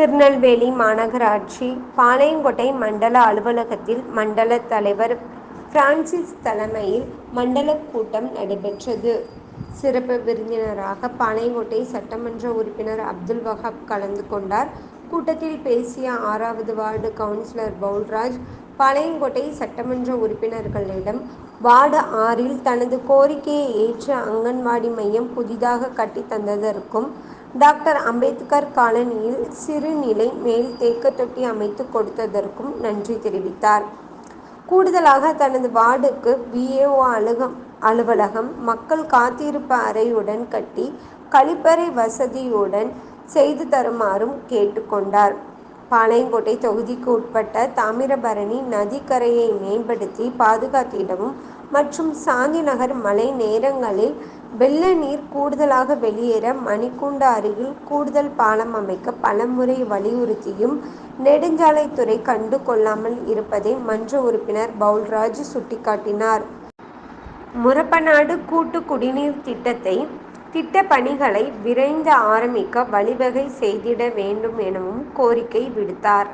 திருநெல்வேலி மாநகராட்சி பாளையங்கோட்டை மண்டல அலுவலகத்தில் மண்டல தலைவர் பிரான்சிஸ் தலைமையில் மண்டல கூட்டம் நடைபெற்றது. சிறப்பு விருந்தினராக பாளையங்கோட்டை சட்டமன்ற உறுப்பினர் அப்துல் வஹாப் கலந்து கொண்டார். கூட்டத்தில் பேசிய ஆறாவது வார்டு கவுன்சிலர் பவுல்ராஜ் பாளையங்கோட்டை சட்டமன்ற உறுப்பினர்களிடம் வார்டு ஆறில் தனது கோரிக்கையை ஏற்று அங்கன்வாடி மையம் புதிதாக கட்டி தந்ததற்கும் டாக்டர் அம்பேத்கர் காலனியில் சிறுநிலை மேல் தேக்கத்தொட்டி அமைத்து கொடுத்ததற்கும் நன்றி தெரிவித்தார். கூடுதலாக தனது வார்டுக்கு பிஏஓ அலுகம் அலுவலகம் மக்கள் காத்திருப்பு அறையுடன் கட்டி கழிப்பறை வசதியுடன் செய்து தருமாறும் கேட்டுக்கொண்டார் பாளையங்கோட்டை தொகுதிக்கு உட்பட்ட தாமிரபரணி நதிக்கரையை மேம்படுத்தி பாதுகாத்திடவும் மற்றும் சாந்திநகர் மழை நேரங்களில் வெள்ள நீர் கூடுதலாக வெளியேற மணிக்கூண்டு அருகில் கூடுதல் பாலம் அமைக்க பலமுறை வலியுறுத்தியும் நெடுஞ்சாலைத்துறை கண்டு கொள்ளாமல் இருப்பதை மன்ற உறுப்பினர் பவுல்ராஜ் சுட்டிக்காட்டினார். முரப்பநாடு கூட்டு குடிநீர் திட்டத்தை திட்டப்பணிகளை விரைந்து ஆரம்பிக்க வழிவகை செய்திட வேண்டும் எனவும் கோரிக்கை விடுத்தார்.